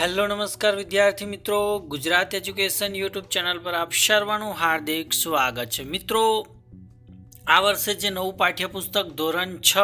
Hello, નમસ્કાર વિદ્યાર્થી મિત્રો. ગુજરાત એજ્યુકેશન યુટ્યુબ ચેનલ પર આપ સર્વનું હાર્દિક સ્વાગત છે. મિત્રો, આ વર્ષે જે નવું પાઠ્યપુસ્તક ધોરણ છ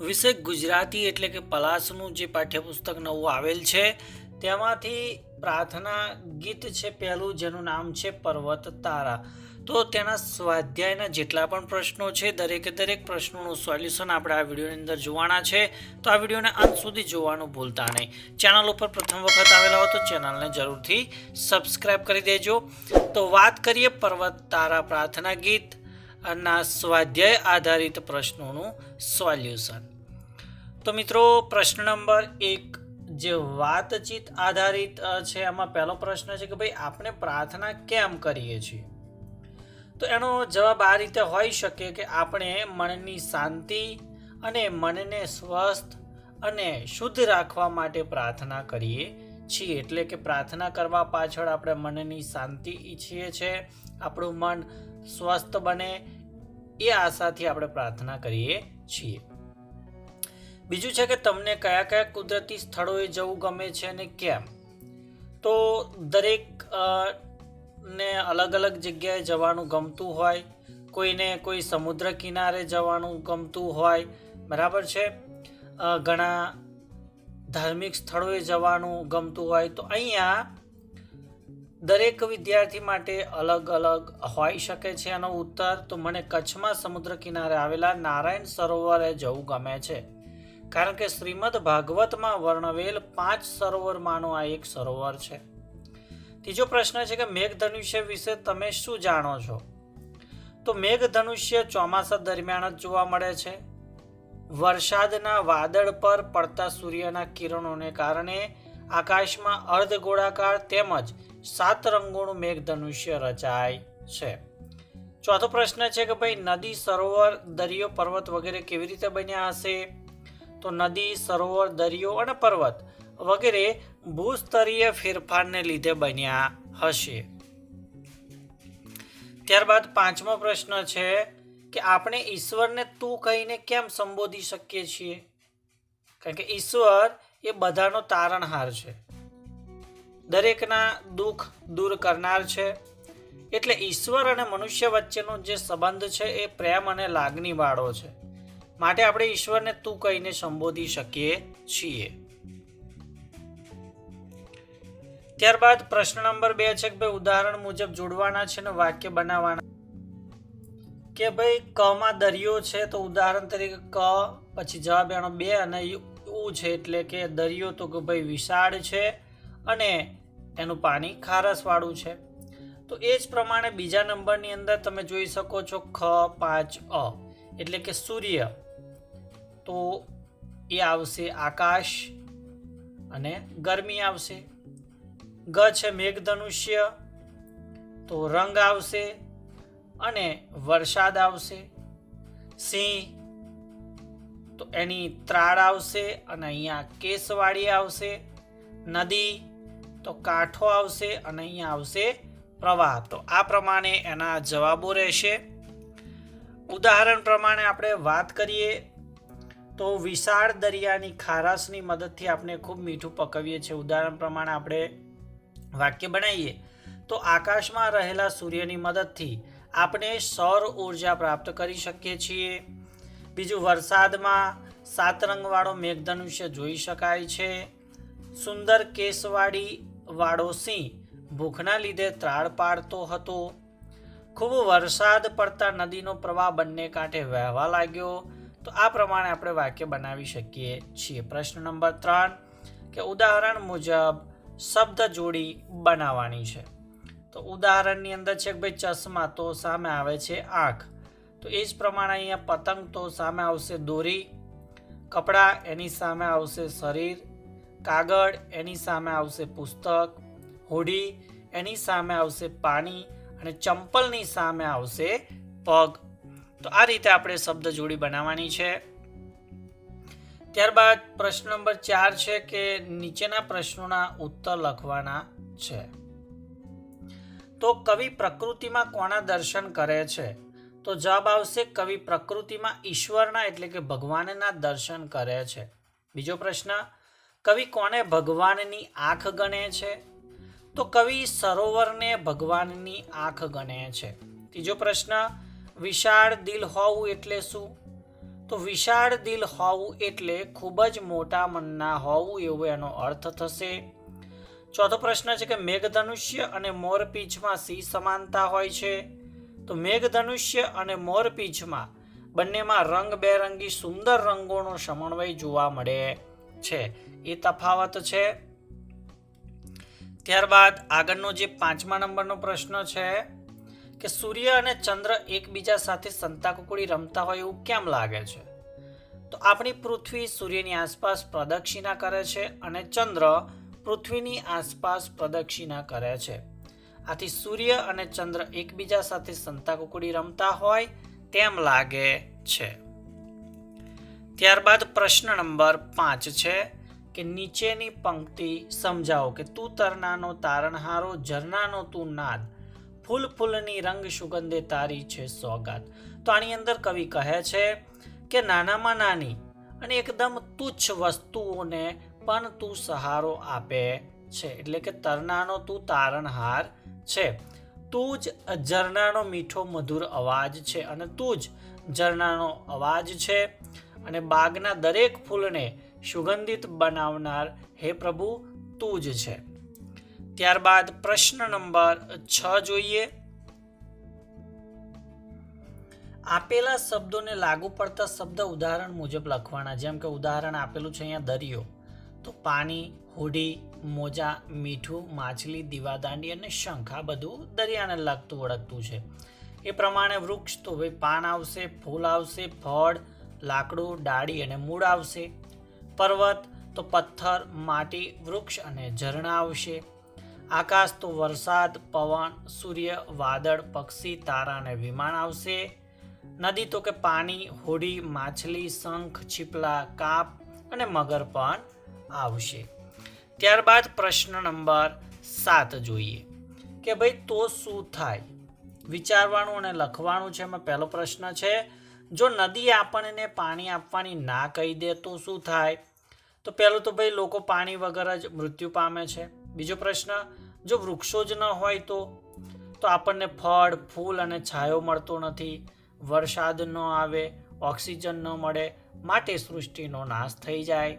વિષય ગુજરાતી એટલે કે પલાસનું જે પાઠ્યપુસ્તક નવું આવેલ છે, તેમાંથી પ્રાર્થના ગીત છે પહેલું, જેનું નામ છે પર્વત તારા. તો તેના સ્વાધ્યાયના જેટલા પણ પ્રશ્નો છે, દરેકે દરેક પ્રશ્નોનું સોલ્યુશન આપણે આ વિડીયોની અંદર જોવાના છે. તો આ વિડીયોને અંત સુધી જોવાનું ભૂલતા નહીં. ચેનલ ઉપર પ્રથમ વખત આવેલા હો તો ચેનલને જરૂરથી સબસ્ક્રાઈબ કરી દેજો. તો વાત કરીએ પર્વત તારા પ્રાર્થના ગીત ના સ્વાધ્યાય આધારિત પ્રશ્નોનું સોલ્યુશન. તો મિત્રો, પ્રશ્ન નંબર એક, જે વાતચીત આધારિત છે, એમાં પહેલો પ્રશ્ન છે કે ભાઈ, આપણે પ્રાર્થના કેમ કરીએ છીએ? તો એનો જવાબ આ રીતે હોઈ શકે કે આપણે મનની શાંતિ અને મનને સ્વસ્થ અને શુદ્ધ રાખવા માટે પ્રાર્થના કરીએ છીએ. એટલે કે પ્રાર્થના કરવા પાછળ આપણે મનની શાંતિ ઈચ્છીએ છીએ આપણું મન સ્વસ્થ બને એ આશાથી આપણે પ્રાર્થના કરીએ છીએ. બીજું છે કે તમને કયા કયા કુદરતી સ્થળોએ જવું ગમે છે અને કેમ? તો દરેક ને અલગ અલગ જગ્યાએ જવાનું ગમતું હોય, કોઈને કોઈ સમુદ્ર કિનારે જવાનું ગમતું હોય, બરાબર છે? ઘણા ધાર્મિક સ્થળોએ જવાનું ગમતું હોય તો અહીંયા દરેક વિદ્યાર્થી માટે અલગ અલગ હોઈ શકે છે એનો ઉત્તર. તો મને કચ્છમાં સમુદ્ર કિનારે આવેલા નારાયણ સરોવરે જવું ગમે છે. કારણ કે શ્રીમદ ભાગવતમાં વર્ણવેલ પાંચ સરોવરમાંનું આ એક સરોવર છે. ત્રીજો પ્રશ્ન છે કે મેઘધનુષ્ય વિશે તમે શું જાણો છો? તો મેઘધનુષ્ય ચોમાસા દરમિયાન જ જોવા મળે છે. વરસાદના વાદળ પર પડતા સૂર્યના કિરણોને કારણે આકાશમાં અર્ધગોળાકાર તેમજ સાત રંગોનું મેઘધનુષ્ય રચાય છે. ચોથો પ્રશ્ન છે કે ભાઈ નદી, સરોવર, દરિયો, પર્વત વગેરે કેવી રીતે બન્યા હશે? તો નદી, સરોવર, દરિયો અને પર્વત વગેરે ભૂસ્તરીય ફેરફારને લીધે બન્યા હશે. ત્યારબાદ પાંચમો પ્રશ્ન છે કે આપણે ઈશ્વરને તું કહીને કેમ સંબોધી શકીએ છીએ? કારણ કે ઈશ્વર એ બધાનો તારણહાર છે. દરેકના દુઃખ દૂર કરનાર છે. એટલે ઈશ્વર અને મનુષ્ય વચ્ચેનો જે સંબંધ છે એ પ્રેમ અને લાગણી વાળો છે. માટે આપણે ઈશ્વરને તું કહીને સંબોધી શકીએ છીએ. ત્યારબાદ પ્રશ્ન નંબર બે છે કે ભાઈ ઉદાહરણ મુજબ જોડવાના છે ને વાક્ય બનાવવાના? કે ભાઈ કમાં દરિયો છે તો ઉદાહરણ તરીકે ક, પછી જવાબ એનો બે અને ઉ છે એટલે કે દરિયો તો કે ભાઈ વિશાળ છે અને એનું પાણી ખારસવાળું છે. તો એ જ પ્રમાણે બીજા નંબરની અંદર તમે જોઈ શકો છો ખ, પાંચ, અ, એટલે કે સૂર્ય. તો એ આવશે આકાશ અને ગરમી આવશે. ગ છે મેઘધનુષ્ય, તો રંગ આવશે અને વરસાદ આવશે. સિંહ, તો એની ત્રાળ આવશે અને અહીંયા કેસવાળી આવશે. નદી, તો કાંઠો આવશે અને અહીંયા આવશે પ્રવાહ. તો આ પ્રમાણે એના જવાબો રહેશે. ઉદાહરણ પ્રમાણે આપણે વાત કરીએ તો વિશાળ દરિયાની ખારાશની મદદથી આપણે ખૂબ મીઠું પકવીએ છીએ. ઉદાહરણ પ્રમાણે આપણે વાક્ય બનાવીએ, તો આકાશમાં રહેલા સૂર્યની મદદથી આપણે સૌર ઊર્જા પ્રાપ્ત કરી શકીએ છીએ. બીજું, વરસાદમાં સાત રંગવાળો મેઘધનુષ્ય જોઈ શકાય છે. સુંદર કેસવાળી વાળો સિંહ ભૂખના લીધે ત્રાળ પાડતો હતો. ખૂબ વરસાદ પડતા નદીનો પ્રવાહ બંને કાંઠે વહેવા લાગ્યો. તો આ પ્રમાણે આપણે વાક્ય બનાવી શકીએ છીએ. પ્રશ્ન નંબર ત્રણ, કે ઉદાહરણ મુજબ શબ્દ જોડી બનાવવાની છે. તો ઉદાહરણની અંદર છે કે ભાઈ ચશ્મા તો સામે આવે છે આંખ. તો એ જ પ્રમાણે અહીંયા પતંગ તો સામે આવશે દોરી, કપડાં એની સામે આવશે શરીર, કાગળ એની સામે આવશે પુસ્તક, હોડી એની સામે આવશે પાણી અને ચંપલની સામે આવશે પગ. તો આ રીતે આપણે શબ્દ જોડી બનાવવાની છે. ત્યારબાદ પ્રશ્ન નંબર ચાર છે કે નીચેના પ્રશ્નોના ઉત્તર લખવાના છે. તો કવિ પ્રકૃતિમાં કોના દર્શન કરે છે? તો જવાબ આવશે કવિ પ્રકૃતિમાં ઈશ્વરના એટલે કે ભગવાનના દર્શન કરે છે. બીજો પ્રશ્ન, કવિ કોને ભગવાનની આંખ ગણે છે? તો કવિ સરોવરને ભગવાનની આંખ ગણે છે. ત્રીજો પ્રશ્ન, વિશાળ દિલ હોવું એટલે શું? તો વિશાળ દિલ હોવું એટલે ખૂબ જ મોટા મનના હોવું એવો એનો અર્થ થશે. ચોથો પ્રશ્ન છે કે મેઘધનુષ્ય અને મોરપીંછમાં સી સમાનતા હોય છે? તો મેઘધનુષ્ય અને મોરપીંછમાં બંનેમાં રંગબેરંગી સુંદર રંગોનો સમન્વય જોવા મળે છે. એ તફાવત છે. ત્યારબાદ આગળનો જે પાંચમા નંબરનો પ્રશ્ન છે કે સૂર્ય અને ચંદ્ર એકબીજા સાથે સંતાકુકડી રમતા હોય એવું કેમ લાગે છે? તો આપણી પૃથ્વી સૂર્યની આસપાસ પ્રદક્ષિણા કરે છે અને ચંદ્ર પૃથ્વીની આસપાસ પ્રદક્ષિણા કરે છે. આથી સૂર્ય અને ચંદ્ર એકબીજા સાથે સંતાકુકડી રમતા હોય તેમ લાગે છે. ત્યારબાદ પ્રશ્ન નંબર પાંચ છે કે નીચેની પંક્તિ સમજાવો કે તું તરનાનો તારણહારો ઝરણાનો તું નાદ. ફૂલ ફૂલની રંગ સુગંધે તારી છે સોગાત. તો આની અંદર કવિ કહે છે કે નાનામાં નાની અને એકદમ તુચ્છ વસ્તુઓને પણ તું સહારો આપે છે. એટલે કે તરનાનો તું તારણહાર છે. તું જ ઝરણાનો મીઠો મધુર અવાજ છે અને તું જ ઝરણાનો અવાજ છે અને બાગના દરેક ફૂલને સુગંધિત બનાવનાર હે પ્રભુ તું જ છે. ત્યારબાદ પ્રશ્ન નંબર છ જોઈએ. આપેલા શબ્દોને લાગુ પડતા શબ્દ ઉદાહરણ મુજબ લખવાના. જેમ કે ઉદાહરણ આપેલું છે અહીંયા દરિયો. તો પાણી, હોડી, મોજા, મીઠું, માછલી, દીવાદાંડી અને શંખ આ બધું દરિયાને લગતું ઓળખતું છે. એ પ્રમાણે વૃક્ષ તો ભાઈ પાન આવશે, ફૂલ આવશે, ફળ, લાકડું, ડાળી અને મૂળ આવશે. પર્વત તો પથ્થર, માટી, વૃક્ષ અને ઝરણા આવશે. આકાશ તો વરસાદ, પવન, સૂર્ય, વાદળ, પક્ષી, તારા અને વિમાન આવશે. નદી તો કે પાણી, હોડી, માછલી, શંખ, છીપલા, કાપ અને મગર પણ આવશે. ત્યારબાદ પ્રશ્ન નંબર સાત જોઈએ. કે ભાઈ, તો શું થાય? વિચારવાનું અને લખવાનું છે એમાં પહેલો પ્રશ્ન છે. જો નદી આપણને પાણી આપવાની ના કહી દે તો શું થાય? તો પહેલું તો ભાઈ, લોકો પાણી વગર જ મૃત્યુ પામે છે. બીજો પ્રશ્ન, જો વૃક્ષો જ ન હોય તો? તો આપણને ફળ, ફૂલ અને છાયો મળતો નથી. વરસાદ ન આવે, ઓક્સિજન ન મળે, માટે સૃષ્ટિનો નાશ થઈ જાય.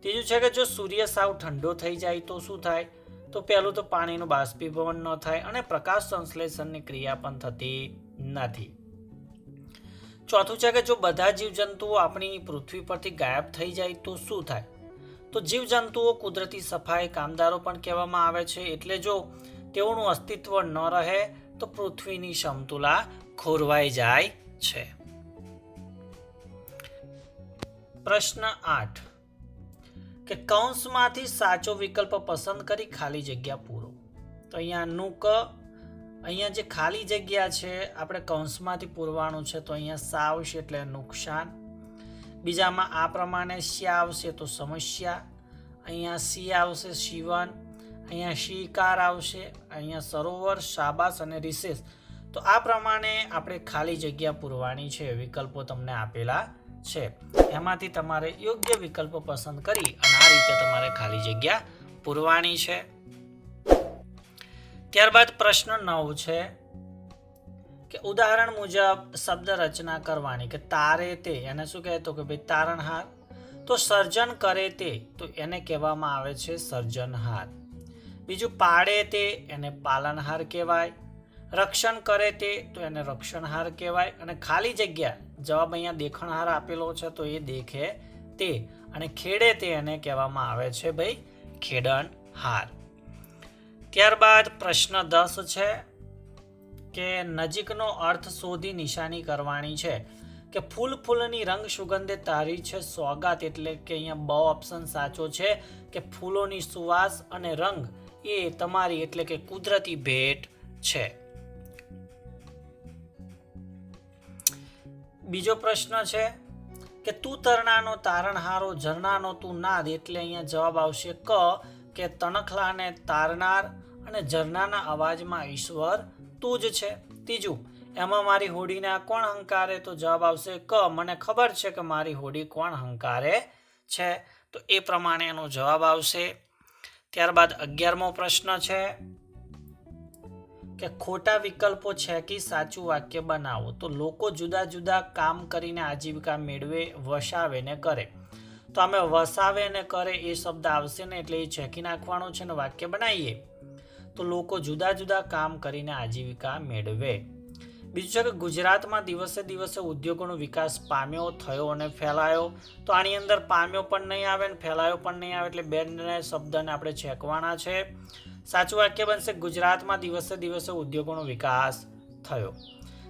ત્રીજું છે કે જો સૂર્ય સાવ ઠંડો થઈ જાય તો શું થાય? તો પહેલું તો પાણીનું બાષ્પીભવન ન થાય અને પ્રકાશ સંશ્લેષણની ક્રિયા પણ થતી નથી. ચોથું છે કે જો બધા જીવજંતુઓ આપણી પૃથ્વી પરથી ગાયબ થઈ જાય તો શું થાય? તો જીવજંતુઓ કુદરતી સફાઈ કામદારો પણ કહેવામાં આવે છે. એટલે જો તેઓનું અસ્તિત્વ ન રહે, તો પૃથ્વીની સમતુલા ખોરવાઈ જાય છે. પ્રશ્ન આઠ. કે કૌંસમાંથી સાચો વિકલ્પ પસંદ કરી ખાલી જગ્યા પૂરો. તો અહીંયા નુક, અહીંયા જે ખાલી જગ્યા છે, આપણે કૌંસમાંથી પૂરવાનું છે, તો અહીંયા સાવ છે એટલે નુકસાન. બીજામાં આ પ્રમાણે શ્યા આવશે તો સમસ્યા, અહીંયા સી આવશે શિવન, અહીંયા શિકાર આવશે, અહીંયા સરોવર શાબાસ અને રિસેસ તો આ પ્રમાણે આપણે ખાલી જગ્યા પૂરવાની છે, વિકલ્પો તમને આપેલા છે. એમાંથી તમારે યોગ્ય વિકલ્પો પસંદ કરી અને આ રીતે તમારે ખાલી જગ્યા પૂરવાની છે. ત્યારબાદ પ્રશ્ન નવ છે. કે ઉદાહરણ મુજબ શબ્દ રચના કરવાની કે તારે તે, એને શું કહેતો કે ભાઈ તારણહાર? તો સર્જન કરે તે, તો એને કહેવામાં આવે છે સર્જનહાર. બીજું પાડે તે, એને પાલનહાર કહેવાય. રક્ષણ કરે તે, તો એને રક્ષણહાર કહેવાય. અને ખાલી જગ્યા, જવાબ અહીંયા દેખણહાર આપેલો છે, તો એ દેખે તે. અને ખેડે તે એને કહેવામાં આવે છે ભાઈ ખેડણહાર ત્યારબાદ પ્રશ્ન દસ છે. કે નજીકનો અર્થ શોધી નિશાની કરવાની છે કે ફૂલ ફૂલની રંગ સુગંધે તારી છે સોગાત એટલે કે અહીંયા બ ઓપ્શન સાચો છે કે ફૂલોની સુવાસ અને રંગ એ તમારી એટલે કે કુદરતી ભેટ છે. બીજો પ્રશ્ન છે કે તું તરણાનો તારણહારો ઝરણાનો તું નાદ એટલે અહીંયા જવાબ આવશે ક કે તણખલાને તારનાર અને ઝરણાના અવાજમાં ઈશ્વર તું જ છે. ત્રીજું, એમાં મારી હોડીને કોણ હંકારે તો જવાબ આવશે, ક, મને ખબર છે કે મારી હોડી કોણ હંકારે છે. તો એ પ્રમાણે એનો જવાબ આવશે. ત્યારબાદ અગિયારમો પ્રશ્ન છે કે ખોટા વિકલ્પો છે કે સાચું વાક્ય બનાવો? તો લોકો જુદા જુદા કામ કરીને આજીવિકા મેળવે, વસાવે ને કરે. તો અમે વસાવે ને કરે એ શબ્દ આવશે ને એટલે એ છેકી નાખવાનો છે ને વાક્ય બનાવીએ. તો લોકો જુદા જુદા કામ કરીને આજીવિકા મેળવે. બીજું છે કે ગુજરાતમાં દિવસે દિવસે ઉદ્યોગોનો વિકાસ પામ્યો, થયો અને ફેલાયો. તો આની અંદર પામ્યો પણ નહીં આવે ને ફેલાયો પણ નહીં આવે એટલે બેને શબ્દને આપણે છેકવાના છે. સાચું વાક્ય બનશે, ગુજરાતમાં દિવસે દિવસે ઉદ્યોગોનો વિકાસ થયો.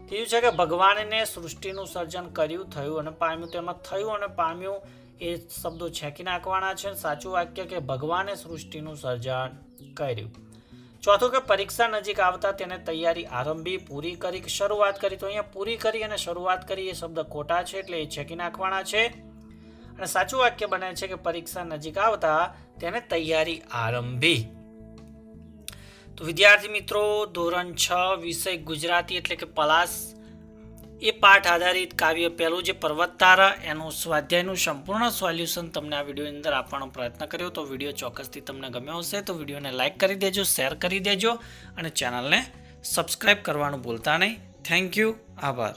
ત્રીજું છે કે ભગવાનને સૃષ્ટિનું સર્જન કર્યું, થયું અને પામ્યું. તેમાં થયું અને પામ્યું એ શબ્દો છેકી નાખવાના છે. સાચું વાક્ય કે ભગવાને સૃષ્ટિનું સર્જન કર્યું. ચોથું કે પરીક્ષા નજીક આવતા તેને તૈયારી આરંભી, પૂરી કરી શરૂઆત કરી? તો અહીંયા પૂરી કરી અને શરૂઆત કરી એ શબ્દ ખોટા છે એટલે એ છેકી નાખવાના છે. અને સાચું વાક્ય બને છે કે પરીક્ષા નજીક આવતા તેને તૈયારી આરંભી. તો વિદ્યાર્થી મિત્રો, ધોરણ છ, વિષય ગુજરાતી એટલે કે પલાસ. એ પાઠ આધારિત કાવ્ય પહેલું જે પર્વતતારા, એનું સ્વાધ્યાયનું સંપૂર્ણ સોલ્યુશન તમને આ વિડીયોની અંદર આપવાનો પ્રયત્ન કર્યો તો વીડિયો ચોક્કસથી તમને ગમ્યો હશે તો વિડીયોને લાઇક કરી દેજો, શેર કરી દેજો અને ચેનલને સબસ્ક્રાઈબ કરવાનું ભૂલતા નહીં. થેન્ક યુ, આભાર.